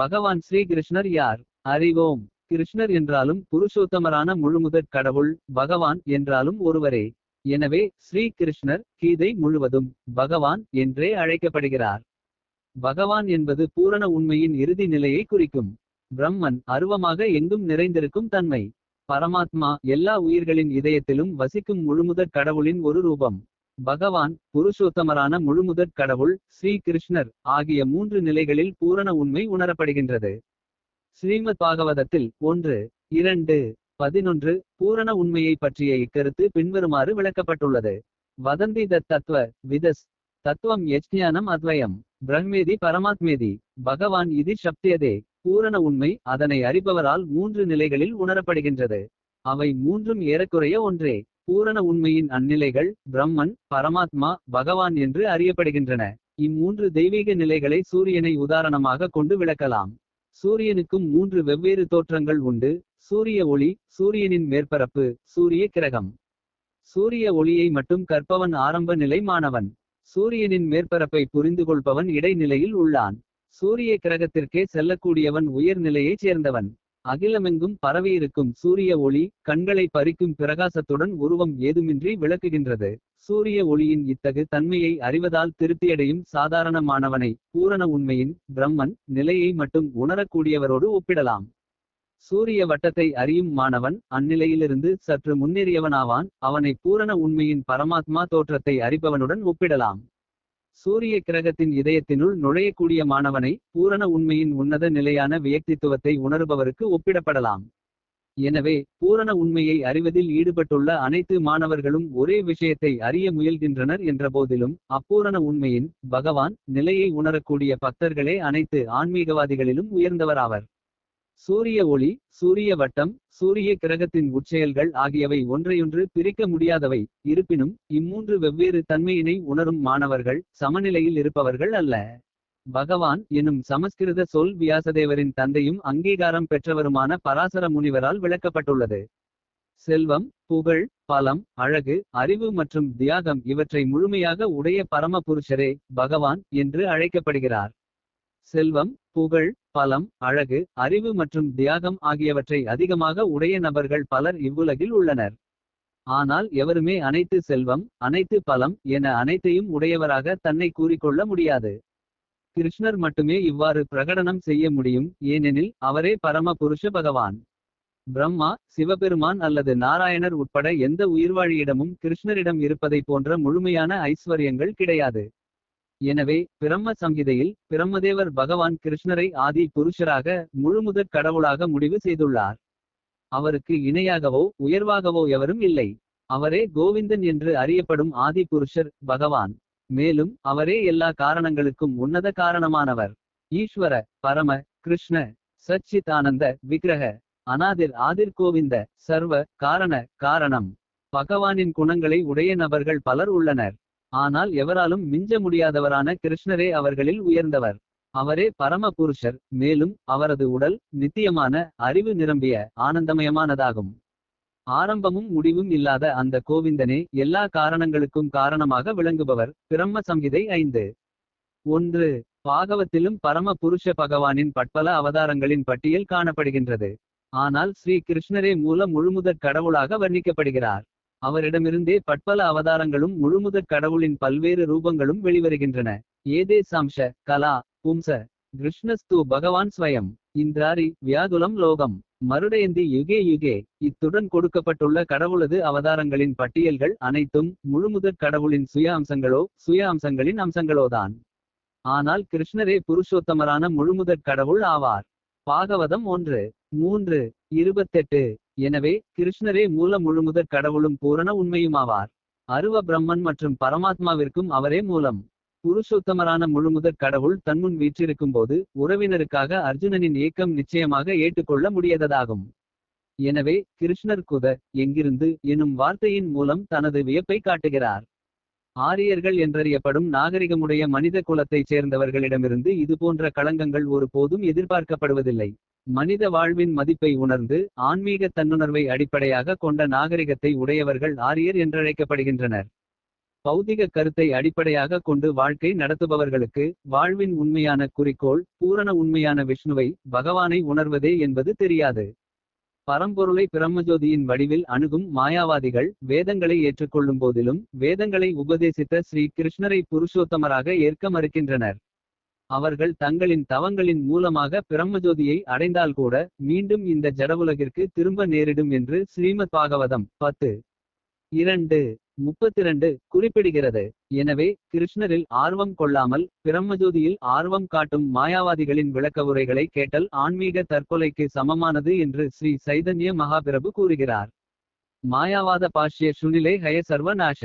பகவான் ஸ்ரீ கிருஷ்ணர் யார்? அறிவோம். கிருஷ்ணர் என்றாலும் புருஷோத்தமரான முழுமுதற் கடவுள் பகவான் என்றாலும் ஒருவரே. எனவே ஸ்ரீ கிருஷ்ணர் கீதை முழுவதும் பகவான் என்றே அழைக்கப்படுகிறார். பகவான் என்பது பூரண உண்மையின் இறுதி நிலையை குறிக்கும். பிரம்மன் அருவமாக எங்கும் நிறைந்திருக்கும் தன்மை. பரமாத்மா எல்லா உயிர்களின் இதயத்திலும் வசிக்கும் முழுமுதற் கடவுளின் ஒரு ரூபம். பகவான் புருஷோத்தமரான முழுமுதற் கடவுள் ஸ்ரீ கிருஷ்ணர் ஆகிய மூன்று நிலைகளில் பூரண உண்மை உணரப்படுகின்றது. ஸ்ரீமத் பாகவதத்தில் ஒன்று இரண்டு பதினொன்று பூரண உண்மையை பற்றிய இக்கருத்து பின்வருமாறு விளக்கப்பட்டுள்ளது. வதந்தி தத்துவ விதஸ் தத்துவம் யஜ்ஞானம் அத்வயம் பிரம்மேதி பரமாத்மேதி பகவான் இது சப்தியதே பூரண உண்மை அதனை அறிபவரால் மூன்று நிலைகளில் உணரப்படுகின்றது. அவை மூன்றும் ஏறக்குறைய ஒன்றே. பூரண உண்மையின் அந்நிலைகள் பிரம்மன் பரமாத்மா பகவான் என்று அறியப்படுகின்றன. இம்மூன்று தெய்வீக நிலைகளை சூரியனை உதாரணமாக கொண்டு விளக்கலாம். சூரியனுக்கும் மூன்று வெவ்வேறு தோற்றங்கள் உண்டு. சூரிய ஒளி சூரியனின் மேற்பரப்பு சூரிய கிரகம். சூரிய ஒளியை மட்டும் கற்பவன் ஆரம்ப நிலை மாணவன். சூரியனின் மேற்பரப்பை புரிந்து கொள்பவன் இடைநிலையில் உள்ளான். சூரிய கிரகத்திற்கே செல்லக்கூடியவன் உயர் நிலையைச் சேர்ந்தவன். அகிலமெங்கும் பரவியிருக்கும் சூரிய ஒளி கண்களை பறிக்கும் பிரகாசத்துடன் உருவம் ஏதுமின்றி விளக்குகின்றது. சூரிய ஒளியின் இத்தகு தன்மையை அறிவதால் திருப்தியடையும் சாதாரணமானவனை பூரண உண்மையின் பிரம்மன் நிலையை மட்டும் உணரக்கூடியவரோடு ஒப்பிடலாம். சூரிய வட்டத்தை அறியும் மாணவன் அந்நிலையிலிருந்து சற்று முன்னேறியவனாவான். அவனை பூரண உண்மையின் பரமாத்மா தோற்றத்தை அறிபவனுடன் ஒப்பிடலாம். சூரிய கிரகத்தின் இதயத்தினுள் நுழையக்கூடிய மாணவனை பூரண உண்மையின் உன்னத நிலையான வியக்தித்துவத்தை உணர்பவருக்கு ஒப்பிடப்படலாம். எனவே பூரண உண்மையை அறிவதில் ஈடுபட்டுள்ள அனைத்து மாணவர்களும் ஒரே விஷயத்தை அறிய முயல்கின்றனர் என்ற போதிலும் அப்பூரண உண்மையின் பகவான் நிலையை உணரக்கூடிய பக்தர்களே அனைத்து ஆன்மீகவாதிகளிலும் உயர்ந்தவராவர். சூரிய ஒளி சூரிய வட்டம் சூரிய கிரகத்தின் உட்செயல்கள் ஆகியவை ஒன்றையொன்று பிரிக்க முடியாதவை. இருப்பினும் இம்மூன்று வெவ்வேறு தன்மையினை உணரும் மாணவர்கள் சமநிலையில் இருப்பவர்கள் அல்ல. பகவான் எனும் சமஸ்கிருத சொல் வியாசதேவரின் தந்தையும் அங்கீகாரம் பெற்றவருமான பராசர முனிவரால் விளக்கப்பட்டுள்ளது. செல்வம் புகழ் பலம் அழகு அறிவு மற்றும் தியாகம் இவற்றை முழுமையாக உடைய பரம புருஷரே பகவான் என்று அழைக்கப்படுகிறார். செல்வம் புகழ் பலம் அழகு அறிவு மற்றும் தியாகம் ஆகியவற்றை அதிகமாக உடைய நபர்கள் பலர் இவ்வுலகில் உள்ளனர். ஆனால் எவருமே அனைத்து செல்வம் அனைத்து பலம் என அனைத்தையும் உடையவராக தன்னை கூறிக்கொள்ள முடியாது. கிருஷ்ணர் மட்டுமே இவ்வாறு பிரகடனம் செய்ய முடியும் ஏனெனில் அவரே பரம புருஷ பகவான். பிரம்மா சிவபெருமான் அல்லது நாராயணர் உட்பட எந்த உயிர்வாழியிடமும் கிருஷ்ணரிடம் இருப்பதை போன்ற முழுமையான ஐஸ்வர்யங்கள் கிடையாது. எனவே பிரம்ம சம்ஹிதையில் பிரம்மதேவர் பகவான் கிருஷ்ணரை ஆதி புருஷராக முழுமுதற் கடவுளாக முடிவு செய்துள்ளார். அவருக்கு இணையாகவோ உயர்வாகவோ எவரும் இல்லை. அவரே கோவிந்தன் என்று அறியப்படும் ஆதி புருஷர் பகவான். மேலும் அவரே எல்லா காரணங்களுக்கும் உன்னத காரணமானவர். ஈஸ்வர பரம கிருஷ்ண சச்சித் ஆனந்த விக்கிரக அனாதிர் ஆதிர் கோவிந்த சர்வ காரண காரணம். பகவானின் குணங்களை உடைய நபர்கள் பலர் உள்ளனர். ஆனால் எவராலும் மிஞ்ச முடியாதவரான கிருஷ்ணரே அவர்களில் உயர்ந்தவர். அவரே பரம புருஷர் மேலும் அவரது உடல் நித்தியமான அறிவு நிரம்பிய ஆனந்தமயமானதாகும். ஆரம்பமும் முடிவும் இல்லாத அந்த கோவிந்தனே எல்லா காரணங்களுக்கும் காரணமாக விளங்குபவர் பிரம்ம சம்ஹிதை ஐந்து. ஒன்று பாகவத்திலும் பரம புருஷ பகவானின் பட்பல அவதாரங்களின் பட்டியல் காணப்படுகின்றது. ஆனால் ஸ்ரீ கிருஷ்ணரே மூல முழுமுதற் கடவுளாக வர்ணிக்கப்படுகிறார். அவரிடமிருந்தே பட்பல அவதாரங்களும் முழுமுதற் கடவுளின் பல்வேறு ரூபங்களும் வெளிவருகின்றன. ஏதே சம்ஷ கலா பும்ச கிருஷ்ணஸ்து பகவான் ஸ்வயம் இந்திராரி வியாகுலம் லோகம் மருடயந்தி யுகே யுகே இத்துடன் கொடுக்கப்பட்டுள்ள கடவுளது அவதாரங்களின் பட்டியல்கள் அனைத்தும் முழுமுதற் கடவுளின் சுய அம்சங்களோ சுய அம்சங்களின் அம்சங்களோதான். ஆனால் கிருஷ்ணரே புருஷோத்தமரான முழுமுதற் கடவுள் ஆவார். பாகவதம் ஒன்று மூன்று இருபத்தெட்டு எனவே கிருஷ்ணரே மூல முழுமுதற் கடவுளும் பூரண உண்மையுமாவார். அருவ பிரம்மன் மற்றும் பரமாத்மாவிற்கும் அவரே மூலம். புருஷோத்தமரான முழுமுதற் கடவுள் தன்முன் வீற்றிருக்கும் போது உறவினருக்காக அர்ஜுனனின் ஏக்கம் நிச்சயமாக ஏற்றுக்கொள்ள முடியாததாகும். எனவே கிருஷ்ணர் குத எங்கிருந்து? எனும் வார்த்தையின் மூலம் தனது வியப்பை காட்டுகிறார். ஆரியர்கள் என்றறியப்படும் நாகரிகமுடைய மனித குலத்தைச் சேர்ந்தவர்களிடமிருந்து இதுபோன்ற களங்கங்கள் ஒருபோதும் எதிர்பார்க்கப்படுவதில்லை. மனித வாழ்வின் மதிப்பை உணர்ந்து ஆன்மீக தன்னுணர்வை அடிப்படையாக கொண்ட நாகரிகத்தை உடையவர்கள் ஆரியர் என்றழைக்கப்படுகின்றனர். பௌதிக கருத்தை அடிப்படையாக கொண்டு வாழ்க்கை நடத்துபவர்களுக்கு வாழ்வின் உண்மையான குறிக்கோள் பூரண உண்மையான விஷ்ணுவை பகவானை உணர்வதே என்பது தெரியாது. பரம்பொருளை பிரம்மஜோதியின் வடிவில் அணுகும் மாயாவாதிகள் வேதங்களை ஏற்றுக்கொள்ளும் போதிலும் வேதங்களை உபதேசித்த ஸ்ரீ கிருஷ்ணரை புருஷோத்தமராக ஏற்க மறுக்கின்றனர். அவர்கள் தங்களின் தவங்களின் மூலமாக பிரம்மஜோதியை அடைந்தால் கூட மீண்டும் இந்த ஜடவுலகிற்கு திரும்ப நேரிடும் என்று ஸ்ரீமத் பாகவதம் பத்து. இரண்டு முப்பத்திரண்டு குறிப்பிடுகிறது. எனவே கிருஷ்ணரில் ஆர்வம் கொள்ளாமல் பிரம்மஜோதியில் ஆர்வம் காட்டும் மாயாவாதிகளின் விளக்க உரைகளை கேட்டல் ஆன்மீக தற்கொலைக்கு சமமானது என்று ஸ்ரீ சைதன்ய மகாபிரபு கூறுகிறார். மாயாவாத பாஷ்ய சுனிலே ஹய சர்வநாஷ